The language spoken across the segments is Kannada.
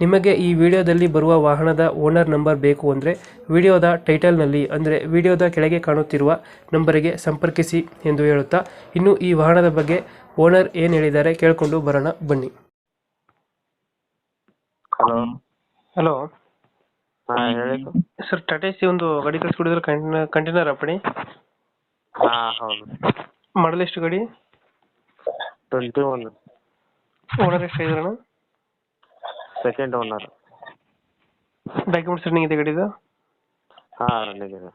ನಿಮಗೆ ಈ ವಿಡಿಯೋದಲ್ಲಿ ಬರುವ ವಾಹನದ ಓನರ್ ನಂಬರ್ ಬೇಕು ಅಂದರೆ ವಿಡಿಯೋದ ಟೈಟಲ್ನಲ್ಲಿ ಅಂದರೆ ವಿಡಿಯೋದ ಕೆಳಗೆ ಕಾಣುತ್ತಿರುವ ನಂಬರಿಗೆ ಸಂಪರ್ಕಿಸಿ ಎಂದು ಹೇಳುತ್ತಾ ಇನ್ನು ಈ ವಾಹನದ ಬಗ್ಗೆ ಓನರ್ ಏನು ಹೇಳಿದ್ದಾರೆ ಕೇಳಿಕೊಂಡು ಬರೋಣ ಬನ್ನಿ. ಹಲೋ. ಹಲೋ. ಹಾ ಹೇಳಿ. ಸರ್ ಟಾಟಾ ಸಿ ಒಂದು ಗಾಡಿ ಕಳಿಸ್ಕೊಡಿದ್ರೆ ಕಂಟೈನರ್ ಅಪ್ಪಣಿ? ಹಾ ಹೌದು. ಮಾಡಲ್ ಎಷ್ಟು ಗಾಡಿ? Twenty one. ಓನರ್ ಎಷ್ಟು ಇದ್ರಣ ಸೆಕೆಂಡ್ ಓನರ್ ಡಾಕ್ಯುಮೆಂಟ್ಸ್ ರನ್ನಿಂಗ್ ಇದೆ ಗಾಡಿದು ಹಾ ರನ್ನಿಂಗ್ ಇದೆ.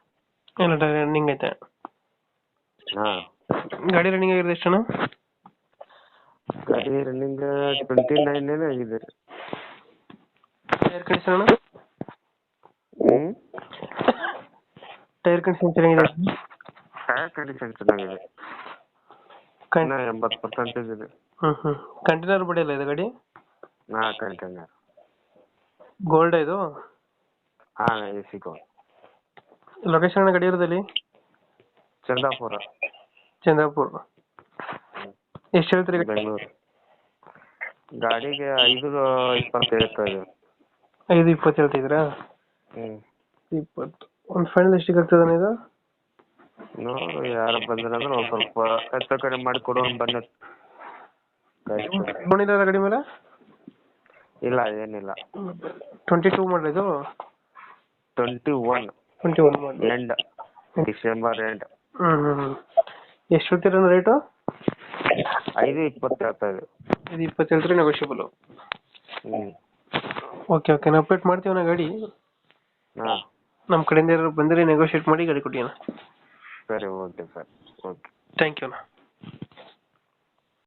ಎಲ್ಲ ರನ್ನಿಂಗ್ ಐತೆ. ಹಾ. ಗಾಡಿ ರನ್ನಿಂಗ್ ಆಗಿರೋದು ಎಷ್ಟಣ್ಣ ಗಾಡಿ ರನ್ನಿಂಗ್ ಟ್ವೆಂಟಿ ನೈನ್ ಏನೋ ಆಗಿದೆ. ರೀ ಟೈರ್ ಕಂಡೀಷನ್ ಅಣ್ಣ ಟೈರ್ ಕಂಡೀಷನ್ ಚೆನ್ನಾಗಿದೆ ಟೈರ್ ಕಂಡೀಷನ್ ಚೆನ್ನಾಗಿದೆ. ಇನ್ನ ಎಂಬತ್ತು ಪರ್ಸೆಂಟೇಜ್ ಇದೆ. ಹ್ಞೂ ಹ್ಞೂ ಕಂಟೈನರ್ ಬಡಿಯಲ್ಲ ಇದು ಗಾಡಿ? ಹಾಂ ಕಂಟೈನರ್ ಗೋಲ್ಡ್ ಇದು? ಹಾ ಎ ಸಿ ಕೋ ಲೊಕೇಶನ್ ಗಾಡಿ ಇರೋದಲ್ಲಿ ಚಂದಾಪುರ. ಚಂದ್ರಪುರ ಎಷ್ಟು ಹೇಳ್ತೀರಿ ಗಾಡಿ? ಬೆಂಗಳೂರು. ಗಾಡಿಗೆ ಐದು ಇಪ್ಪತ್ತು ಹೇಳ್ತಾ ಇದ್ದೀವಿ ಐದು ಇಪ್ಪತ್ತು ಹೇಳ್ತಿದ್ದೀರಾ ಹ್ಞೂ ಇಪ್ಪತ್ತು. ಒಂದು ಫೈನಲ್ ಎಷ್ಟಿಗೆ ಆಗ್ತದೆ ಇದು? ನೋಡು ಯಾರು ಬಂದ್ರಂದ್ರೆ ಒಂದ್ ಸ್ವಲ್ಪ ಹೆಚ್ಚು ಕಡಿಮೆ ಮಾಡಿ ಕೊಡೋಣ ಬನ್ನಿ. ಇಲ್ಲ ಗಾಡಿ ಮೇಲೆ. ಇಲ್ಲ ಏನಿಲ್ಲ. ಟ್ವೆಂಟಿ ಟೂ ಮಾಡಲ್ ಇದು twenty one twenty one model end December end ಎಷ್ಟು ಹೇಳ್ತೀರ ರೇಟು ಐದು ಇಪ್ಪತ್ತು ಹೇಳ್ತಾ ಇದೆ ಇದು ಇಪ್ಪತ್ತು ಹೇಳ್ತೀರಿ ನೆಗೋಷಿಯಬಲು ಓಕೆ ಓಕೆ ನಾವು ಅಪ್ಡೇಟ್ ಮಾಡ್ತೀವಿ ನಾ ಗಾಡಿ. ಹಾ. ನಮ್ಮ ಕಡೆಯಿಂದ ಯಾರು ಬಂದರೆ ನೆಗೋಷಿಯೇಟ್ ಮಾಡಿ ಗಾಡಿ ಕೊಡಿ ಅಣ್ಣ. ಸರಿ okay sir. Okay thank you ಅಣ್ಣ.